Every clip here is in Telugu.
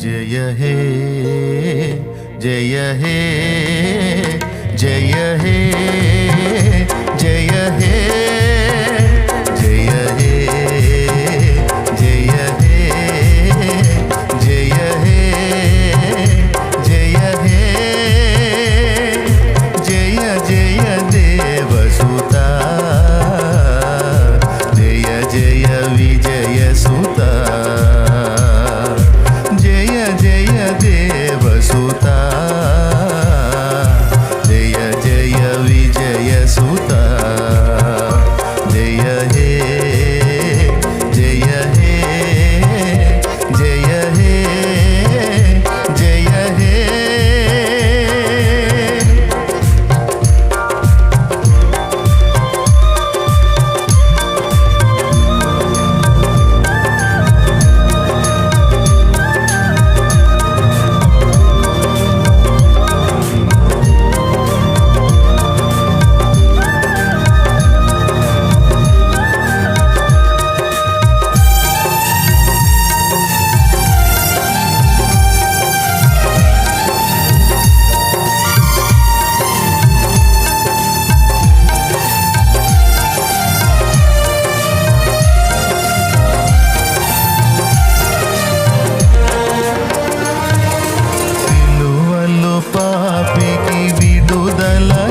जय हे जय हे जय हे जय हे। escutar.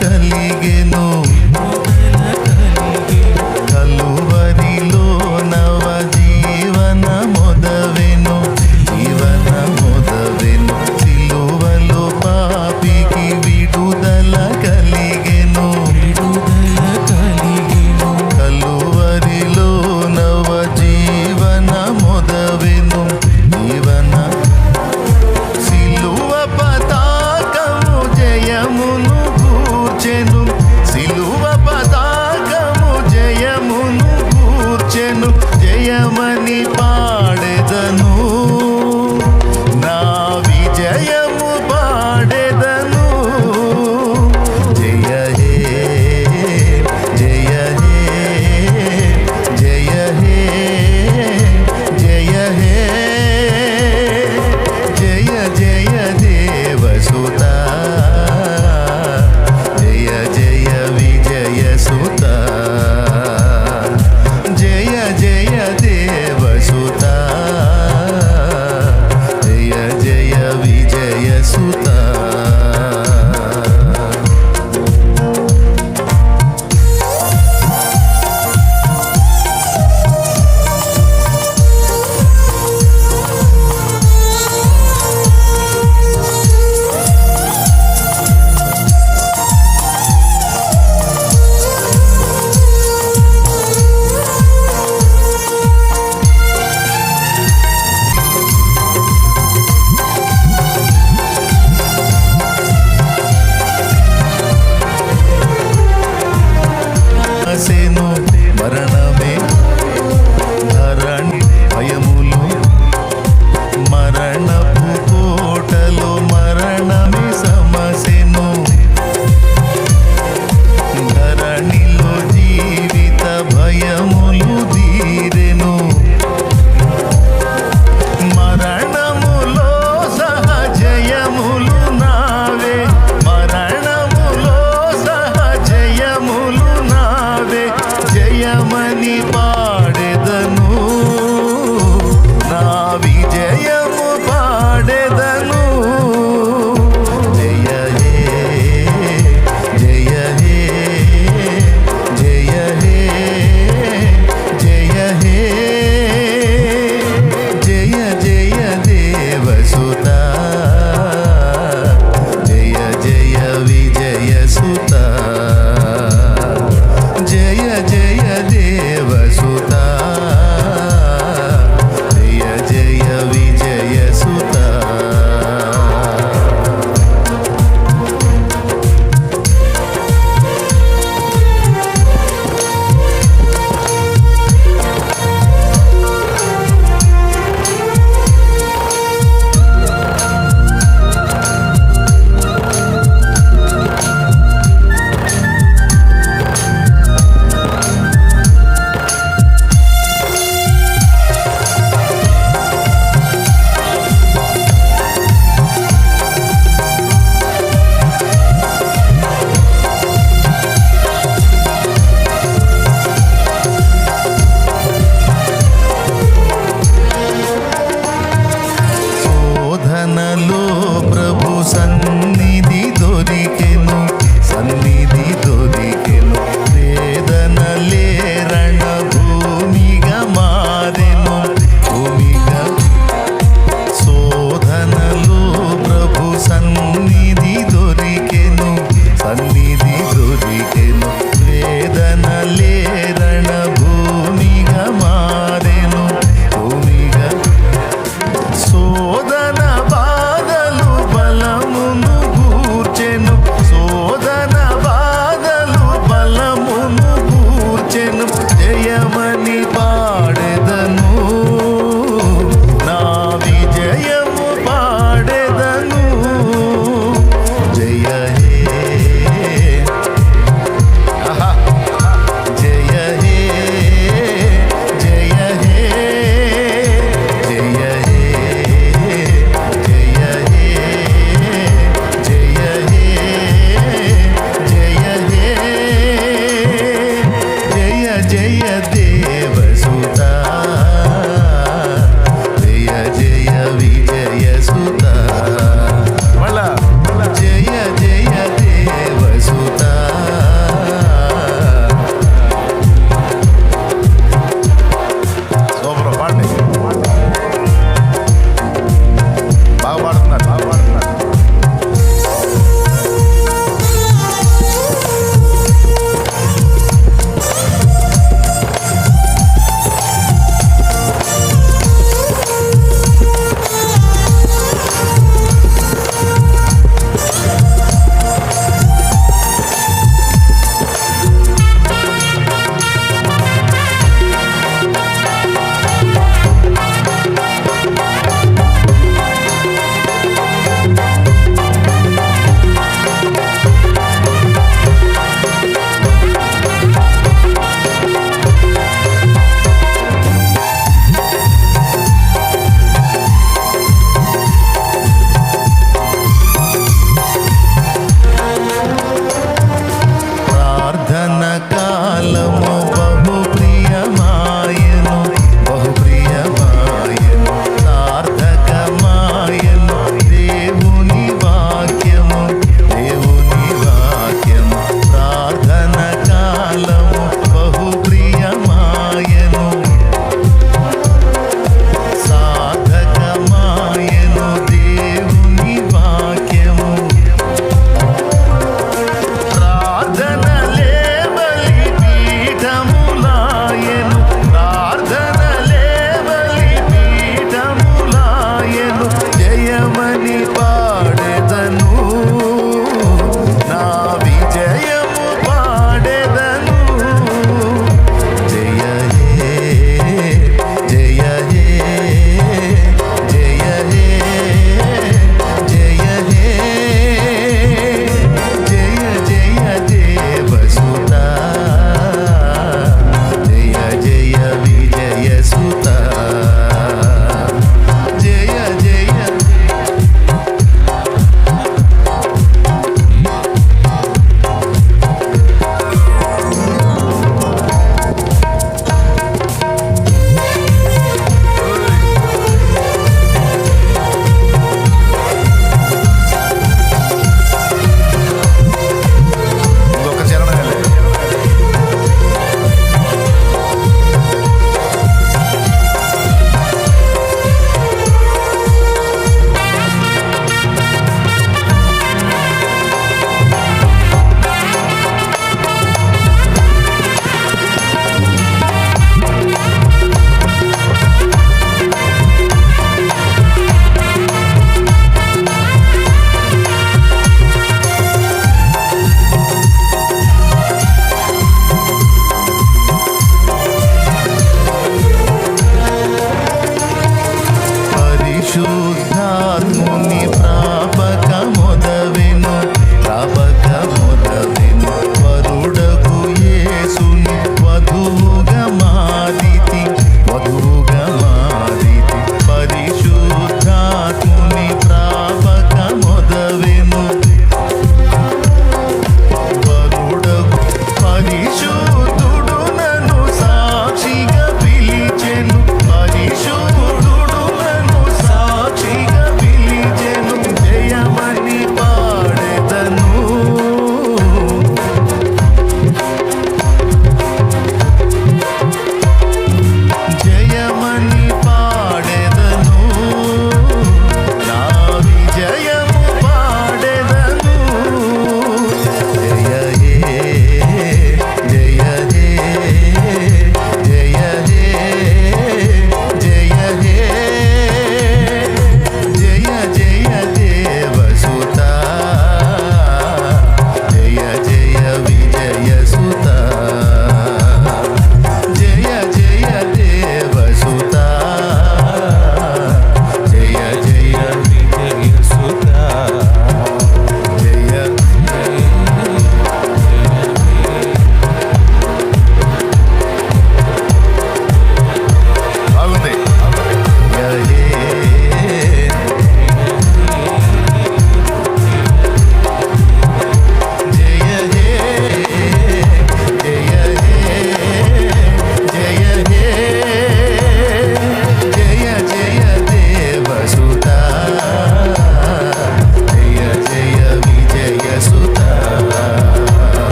కలిగెను.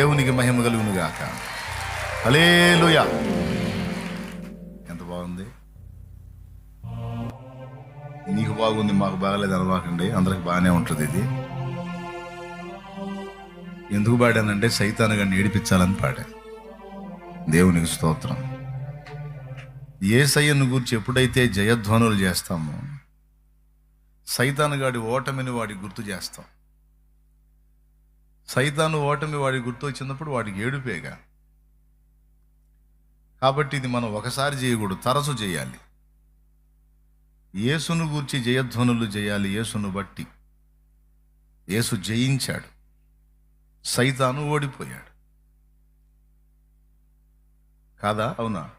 దేవునికి మహిమ కలుగునుగాక. గాక హల్లెలూయా. ఎంత బాగుంది? నీకు బాగుంది మాకు బాగలేదు అనవాకండి అందరికి బాగానే ఉంటుంది ఇది. ఎందుకు పాడానంటే సైతాను గారిని ఏడిపించాలని పాడా. దేవునికి స్తోత్రం. ఏ సయ్యను గురించి ఎప్పుడైతే జయధ్వనులు చేస్తామో సైతాను గాడి ఓటమిని వాడి గుర్తు చేస్తాం. సైతాను ఓటమి వాడి గుర్తు వచ్చినప్పుడు వాడికి ఏడుపేగా కాబట్టి ఇది మనం ఒకసారి చేయకూడదు తరచు చేయాలి. యేసును గూర్చి జయధ్వనులు చేయాలి యేసును బట్టి. యేసు జయించాడు. సైతాను ఓడిపోయాడు. కాదా? అవునా?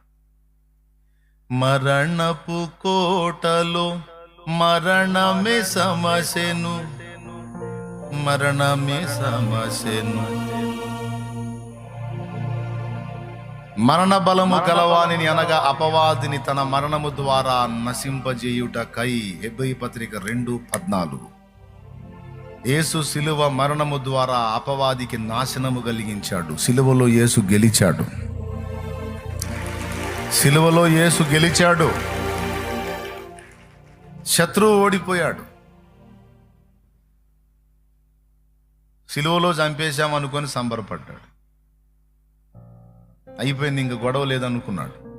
మరణపు కోటలో మరణమే సమసెను మరణమే సమసెను మరణ బలము గలవానిని అనగా అపవాదిని తన మరణము ద్వారా నశింపజేయుట కై హెబ్రి పత్రిక రెండు పద్నాలుగు. యేసు శిలువ మరణము ద్వారా అపవాదికి నాశనము కలిగించాడు. శిలువలో యేసు గెలిచాడు. శిలువలో యేసు గెలిచాడు. శత్రువు ఓడిపోయాడు. సిలువలో చంపేశాం అనుకొని సంబరపడ్డాడు. అయిపోయింది ఇంక గొడవ లేదనుకున్నాడు.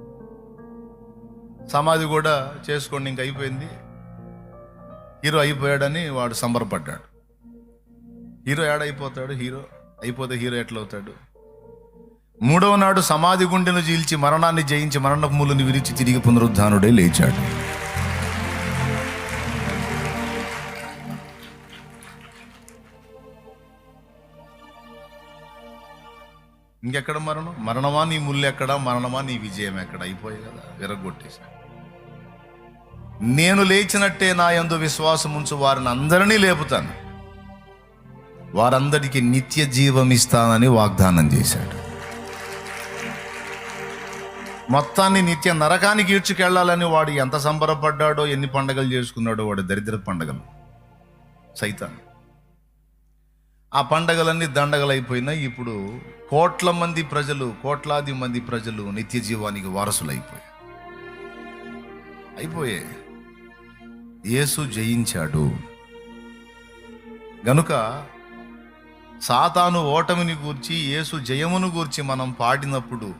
సమాధి కూడా చేసుకోండి ఇంక అయిపోయింది. హీరో అయిపోయాడని వాడు సంబరపడ్డాడు. హీరో ఏడైపోతాడు హీరో అయిపోతే హీరో ఎట్లవుతాడు? మూడవ నాడు సమాధి గుండెను చీల్చి మరణాన్ని జయించి మరణములను విరిచి తిరిగి పునరుద్ధానుడే లేచాడు. ఇంకెక్కడ మరణం? మరణమా నీ ముళ్ళు ఎక్కడ మరణమా నీ విజయం ఎక్కడ? అయిపోయి కదా విరగొట్టేసా నేను లేచినట్టే నా యందు విశ్వాసం ఉంచు వారిని అందరినీ లేపుతాను. వారందరికీ నిత్య జీవం ఇస్తానని వాగ్దానం చేశాడు. మొత్తాన్ని నిత్య నరకానికి ఈడ్చుకెళ్ళాలని వాడు ఎంత సంబరపడ్డాడో ఎన్ని పండగలు చేసుకున్నాడో వాడు దరిద్ర పండగలు. సైతాన్ని ఆ పండగలన్నీ దండగలైపోయినాయి. ఇప్పుడు కోట్ల మంది ప్రజలు కోట్లాది మంది ప్రజలు నిత్య జీవానికి వారసులు అయిపోయాయి యేసు జయించాడు. గనుక సాతాను ఓటమిని గూర్చి యేసు జయమును గూర్చి మనం పాడినప్పుడు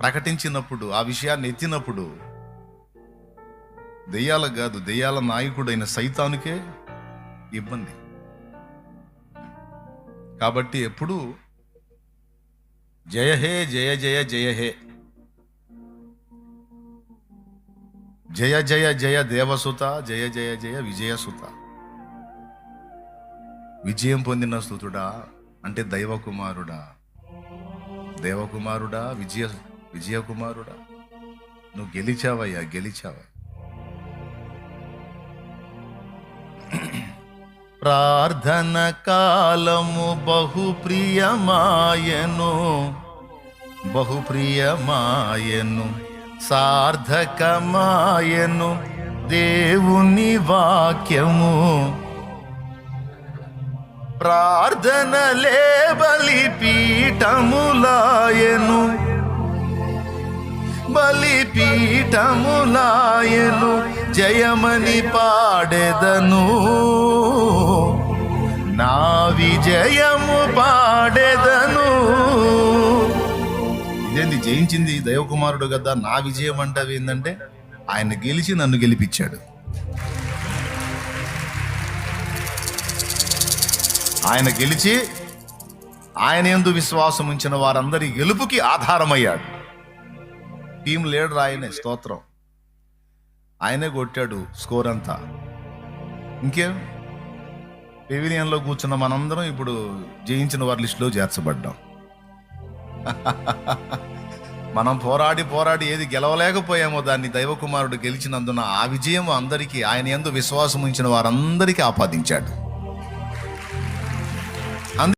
ప్రకటించినప్పుడు ఆ విషయాన్ని ఎత్తినప్పుడు దెయ్యాలకు కాదు దెయ్యాల నాయకుడైన సైతానికే ఇబ్బంది. కాబట్టి ఎప్పుడు జయ హే జయ జయ జయ హే. జయ జయ జయ దేవసుత జయ జయ జయ విజయసుత. విజయం పొందిన సుతుడా అంటే దైవకుమారుడా. దేవకుమారుడా విజయ విజయకుమారుడా. నువ్వు గెలిచావయ్యా గెలిచావా? ప్రార్థన కాలము బహు ప్రియమాయను బహు ప్రియమాయను సార్థకమాయను దేవుని వాక్యము. ప్రార్థనలే బలి పీఠములాయను. బలిపీఠములాయను జయమని పాడెదను. నా విజయము పాడెదను. ఇదేంది? జయించింది దైవకుమారుడు కదా. నా విజయం అంటే ఏంటంటే ఆయన గెలిచి నన్ను గెలిపించాడు. ఆయన గెలిచి ఆయన ఎందు విశ్వాసం ఉంచిన వారందరి గెలుపుకి ఆధారమయ్యాడు. టీం లీడర్ ఆయనే. స్తోత్రం. ఆయనే కొట్టాడు స్కోర్ అంతా. ఇంకేం? పెవిలియన్లో కూర్చున్న మనందరం ఇప్పుడు జయించిన వారి లిస్టులో చేర్చబడ్డాం. మనం పోరాడి పోరాడి ఏది గెలవలేకపోయామో దాన్ని దైవకుమారుడు గెలిచినందున ఆ విజయం అందరికీ ఆయన ఎందు విశ్వాసం ఉంచిన వారందరికీ ఆపాదించాడు.